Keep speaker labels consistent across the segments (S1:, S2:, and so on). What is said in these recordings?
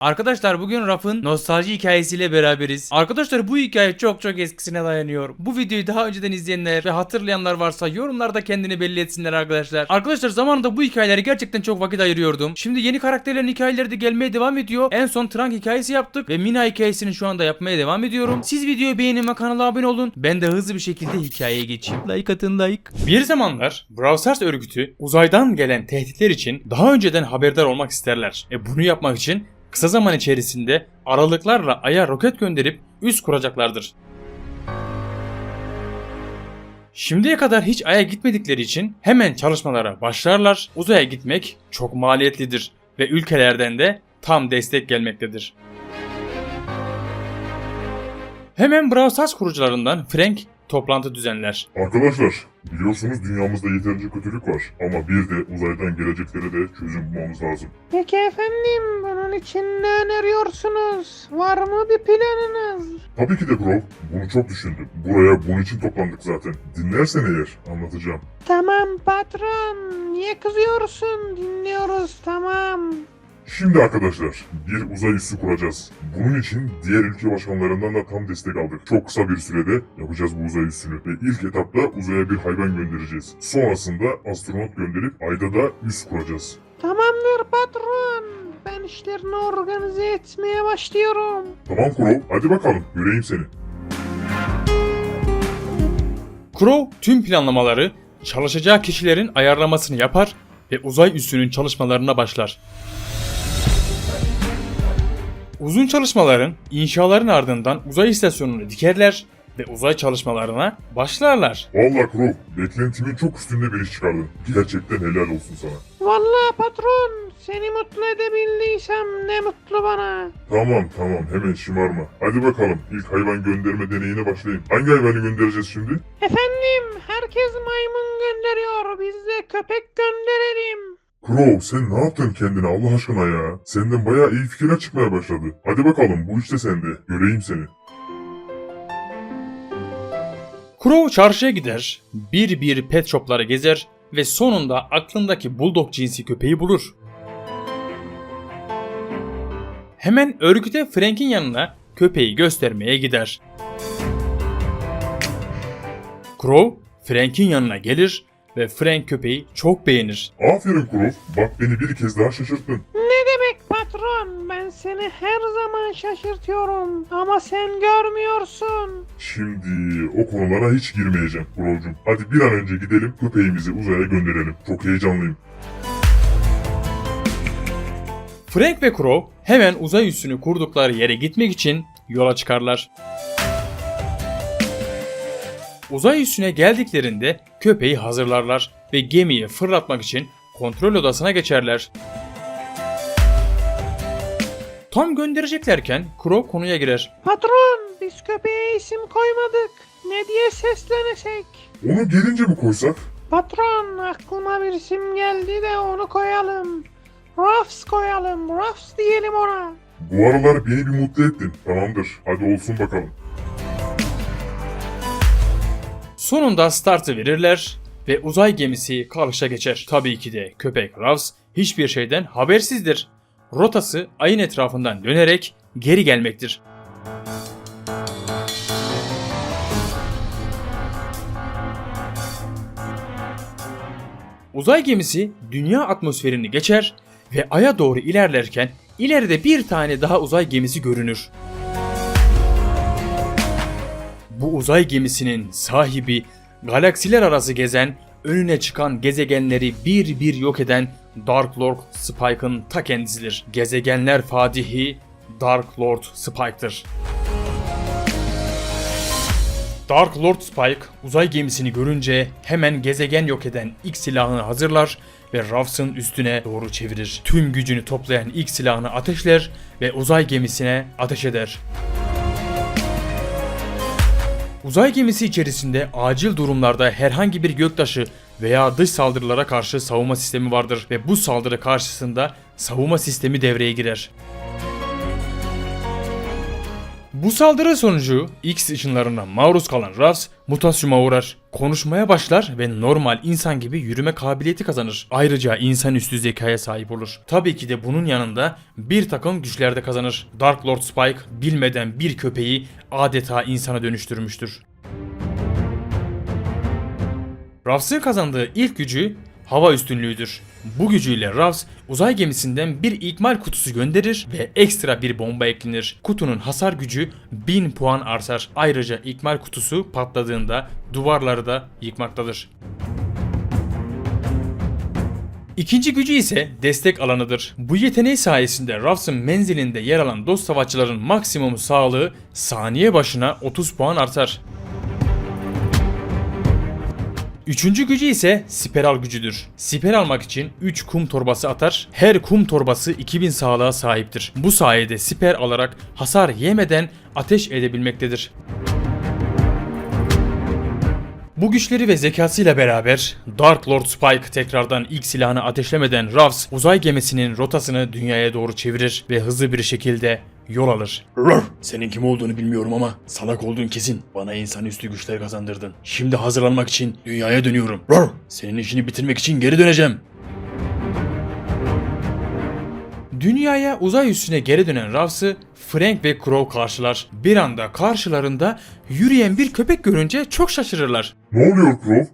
S1: Arkadaşlar bugün Raf'ın nostalji hikayesiyle beraberiz. Arkadaşlar bu hikaye çok çok eskisine dayanıyor. Bu videoyu daha önceden izleyenler ve hatırlayanlar varsa yorumlarda kendini belli etsinler arkadaşlar. Arkadaşlar zamanında bu hikayeleri gerçekten çok vakit ayırıyordum. Şimdi yeni karakterlerin hikayeleri de gelmeye devam ediyor. En son Trunk hikayesi yaptık ve Mina hikayesini şu anda yapmaya devam ediyorum. Siz videoyu beğenin ve kanala abone olun. Ben de hızlı bir şekilde hikayeye geçeyim. Like atın like. Bir zamanlar Brawl Stars örgütü uzaydan gelen tehditler için daha önceden haberdar olmak isterler. E bunu yapmak için kısa zaman içerisinde aralıklarla Ay'a roket gönderip üs kuracaklardır. Şimdiye kadar hiç Ay'a gitmedikleri için hemen çalışmalara başlarlar. Uzaya gitmek çok maliyetlidir ve ülkelerden de tam destek gelmektedir. Hemen Brawl Stars kurucularından Frank toplantı düzenler.
S2: Arkadaşlar, biliyorsunuz dünyamızda yeterince kötülük var. Ama bir de uzaydan geleceklere de çözüm bulmamız lazım.
S3: Peki efendim, bunun için ne öneriyorsunuz? Var mı bir planınız?
S2: Tabii ki de Grove, bunu çok düşündüm. Buraya bunun için toplandık zaten. Dinlersen eğer, anlatacağım.
S3: Tamam patron, niye kızıyorsun? Dinliyoruz, tamam.
S2: Şimdi arkadaşlar, bir uzay üssü kuracağız. Bunun için diğer ülke başkanlarından da tam destek aldık. Çok kısa bir sürede yapacağız bu uzay üssünü. Ve ilk etapta uzaya bir hayvan göndereceğiz. Sonrasında astronot gönderip ayda da üs kuracağız.
S3: Tamamdır patron. Ben işlerini organize etmeye başlıyorum.
S2: Tamam Grove, hadi bakalım, göreyim seni.
S1: Crow tüm planlamaları, çalışacağı kişilerin ayarlamasını yapar ve uzay üssünün çalışmalarına başlar. Uzun çalışmaların, inşaların ardından uzay istasyonunu dikerler ve uzay çalışmalarına başlarlar.
S2: Vallahi Grove, beklentimin çok üstünde bir iş çıkardın. Gerçekten helal olsun sana.
S3: Vallahi patron, seni mutlu edebildiysem ne mutlu bana.
S2: Tamam tamam hemen şımarma. Hadi bakalım ilk hayvan gönderme deneyine başlayın. Hangi hayvanı göndereceğiz şimdi?
S3: Efendim, herkes maymun gönderiyor. Biz de köpek gönderelim.
S2: Crow sen ne yaptın kendine Allah aşkına ya? Senden bayağı iyi fikirler çıkmaya başladı. Hadi bakalım bu işte sende. Göreyim seni.
S1: Crow çarşıya gider, bir bir pet shoplara gezer ve sonunda aklındaki bulldog cinsi köpeği bulur. Hemen örgüte Frank'in yanına köpeği göstermeye gider. Crow, Frank'in yanına gelir ve Frank köpeği çok beğenir.
S2: Aferin Crow. Bak beni bir kez daha şaşırttın.
S3: Ne demek patron? Ben seni her zaman şaşırtıyorum. Ama sen görmüyorsun.
S2: Şimdi o konulara hiç girmeyeceğim Crow'cum. Hadi bir an önce gidelim köpeğimizi uzaya gönderelim. Çok heyecanlıyım.
S1: Frank ve Crow hemen uzay üssünü kurdukları yere gitmek için yola çıkarlar. Uzay üssüne geldiklerinde köpeği hazırlarlar ve gemiyi fırlatmak için kontrol odasına geçerler. Tam göndereceklerken Crow konuya girer.
S3: Patron, biz köpeğe isim koymadık. Ne diye seslenesek?
S2: Onu gelince mi koysak?
S3: Patron, aklıma bir isim geldi de onu koyalım. Ruffs koyalım. Ruffs diyelim ona.
S2: Bu aralar beni bir mutlu ettin. Tamamdır. Hadi olsun bakalım.
S1: Sonunda startı verirler ve uzay gemisi kalkışa geçer. Tabii ki de köpek Ravs hiçbir şeyden habersizdir. Rotası ayın etrafından dönerek geri gelmektir. Uzay gemisi dünya atmosferini geçer ve aya doğru ilerlerken ileride bir tane daha uzay gemisi görünür. Bu uzay gemisinin sahibi galaksiler arası gezen, önüne çıkan gezegenleri bir bir yok eden Dark Lord Spike'ın ta kendisidir. Gezegenler Fatihi Dark Lord Spike'dır. Dark Lord Spike uzay gemisini görünce hemen gezegen yok eden ilk silahını hazırlar ve Ravs'ın üstüne doğru çevirir. Tüm gücünü toplayan ilk silahını ateşler ve uzay gemisine ateş eder. Uzay gemisi içerisinde acil durumlarda herhangi bir göktaşı veya dış saldırılara karşı savunma sistemi vardır ve bu saldırı karşısında savunma sistemi devreye girer. Bu saldırı sonucu X ışınlarına maruz kalan Ravs mutasyuma uğrar Konuşmaya başlar ve normal insan gibi yürüme kabiliyeti kazanır. Ayrıca insanüstü zekaya sahip olur. Tabii ki de bunun yanında bir takım güçler de kazanır. Dark Lord Spike bilmeden bir köpeği adeta insana dönüştürmüştür. Ravs'ın kazandığı ilk gücü hava üstünlüğüdür. Bu gücüyle Ravs uzay gemisinden bir ikmal kutusu gönderir ve ekstra bir bomba eklenir. Kutunun hasar gücü 1000 puan artar. Ayrıca ikmal kutusu patladığında duvarları da yıkmaktadır. İkinci gücü ise destek alanıdır. Bu yeteneği sayesinde Ravs'ın menzilinde yer alan dost savaşçıların maksimum sağlığı saniye başına 30 puan artar. Üçüncü gücü ise spiral gücüdür. Siper almak için 3 kum torbası atar. Her kum torbası 2000 sağlığa sahiptir. Bu sayede siper alarak hasar yemeden ateş edebilmektedir. Bu güçleri ve zekasıyla beraber Dark Lord Spike tekrardan ilk silahını ateşlemeden Ravs uzay gemisinin rotasını dünyaya doğru çevirir ve hızlı bir şekilde yol alır.
S4: Rrr! Senin kim olduğunu bilmiyorum ama salak olduğun kesin. Bana insanüstü güçler kazandırdın. Şimdi hazırlanmak için dünyaya dönüyorum. Rrr! Senin işini bitirmek için geri döneceğim.
S1: Dünyaya uzay üstüne geri dönen Ravs'ı Frank ve Crow karşılar. Bir anda karşılarında yürüyen bir köpek görünce çok şaşırırlar.
S2: Ne oluyor Crow?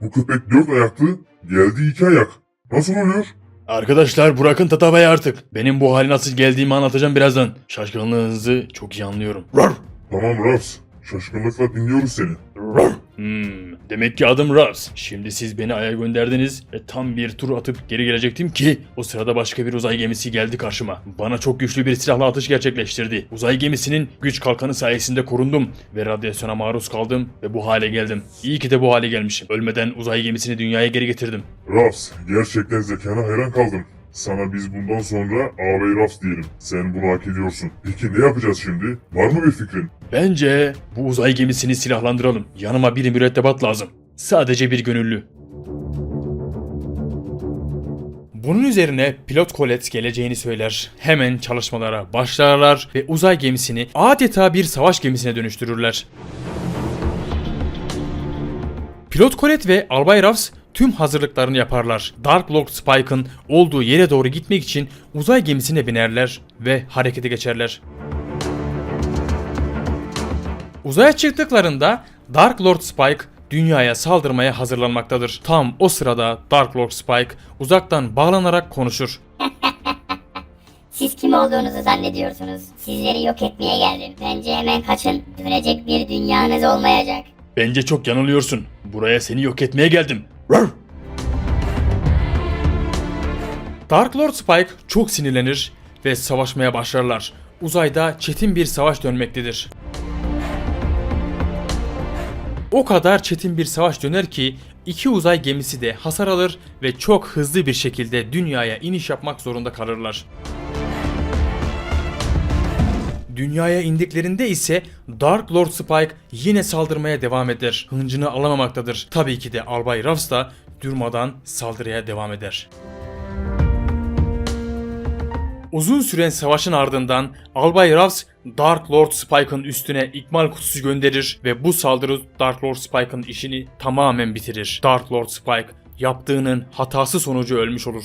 S2: Bu köpek dört ayaklı, geldi iki ayak. Nasıl oluyor?
S4: Arkadaşlar bırakın tatavayı artık. Benim bu hale nasıl geldiğimi anlatacağım birazdan. Şaşkınlığınızı çok iyi anlıyorum. Rrr!
S2: Tamam Ravs, şaşkınlıkla dinliyoruz seni.
S4: Rrr! Hmm, demek ki adım Ravs. Şimdi siz beni aya gönderdiniz ve tam bir tur atıp geri gelecektim ki o sırada başka bir uzay gemisi geldi karşıma. Bana çok güçlü bir silahlı atış gerçekleştirdi. Uzay gemisinin güç kalkanı sayesinde korundum ve radyasyona maruz kaldım ve bu hale geldim. İyi ki de bu hale gelmişim. Ölmeden uzay gemisini dünyaya geri getirdim.
S2: Ravs, gerçekten zekana hayran kaldım. Sana biz bundan sonra ağabey Ravs diyelim. Sen bunu hak ediyorsun. Peki ne yapacağız şimdi? Var mı bir fikrin?
S4: Bence bu uzay gemisini silahlandıralım. Yanıma bir mürettebat lazım. Sadece bir gönüllü.
S1: Bunun üzerine pilot Colette geleceğini söyler. Hemen çalışmalara başlarlar ve uzay gemisini adeta bir savaş gemisine dönüştürürler. Pilot Colette ve Albay Ravs tüm hazırlıklarını yaparlar. Dark Lord Spike'ın olduğu yere doğru gitmek için uzay gemisine binerler ve harekete geçerler. Uzaya çıktıklarında Dark Lord Spike dünyaya saldırmaya hazırlanmaktadır. Tam o sırada Dark Lord Spike uzaktan bağlanarak konuşur.
S5: Siz kim olduğunuzu zannediyorsunuz? Sizleri yok etmeye geldim. Bence hemen kaçın. Dönecek bir dünyanız olmayacak.
S4: Bence çok yanılıyorsun. Buraya seni yok etmeye geldim.
S1: Dark Lord Spike çok sinirlenir ve savaşmaya başlarlar. Uzayda çetin bir savaş dönmektedir. O kadar çetin bir savaş döner ki iki uzay gemisi de hasar alır ve çok hızlı bir şekilde dünyaya iniş yapmak zorunda kalırlar. Dünyaya indiklerinde ise Dark Lord Spike yine saldırmaya devam eder. Hıncını alamamaktadır. Tabii ki de Albay Ravs da durmadan saldırıya devam eder. Uzun süren savaşın ardından Albay Ravs Dark Lord Spike'ın üstüne ikmal kutusu gönderir ve bu saldırı Dark Lord Spike'ın işini tamamen bitirir. Dark Lord Spike yaptığının hatası sonucu ölmüş olur.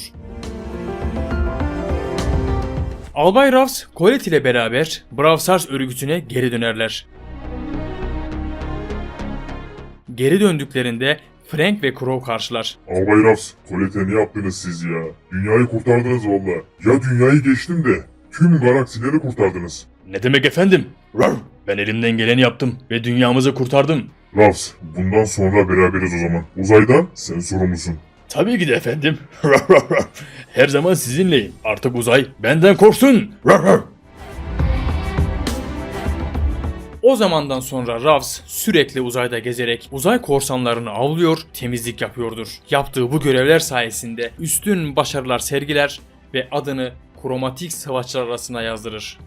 S1: Albay Ravs, Colette ile beraber Brawl Stars örgütüne geri dönerler. Geri döndüklerinde Frank ve Crow karşılar.
S2: Albay Ravs, Colette'e ne yaptınız siz ya? Dünyayı kurtardınız valla. Ya dünyayı geçtim de tüm galaksileri kurtardınız.
S4: Ne demek efendim? Rrr! Ben elimden geleni yaptım ve dünyamızı kurtardım.
S2: Ravs, bundan sonra beraberiz o zaman. Uzaydan sen sorumlusun.
S4: Tabii ki de efendim. Her zaman sizinleyim. Artık uzay benden korksun.
S1: O zamandan sonra Ravs sürekli uzayda gezerek uzay korsanlarını avlıyor, temizlik yapıyordur. Yaptığı bu görevler sayesinde üstün başarılar sergiler ve adını kromatik savaşçılar arasına yazdırır.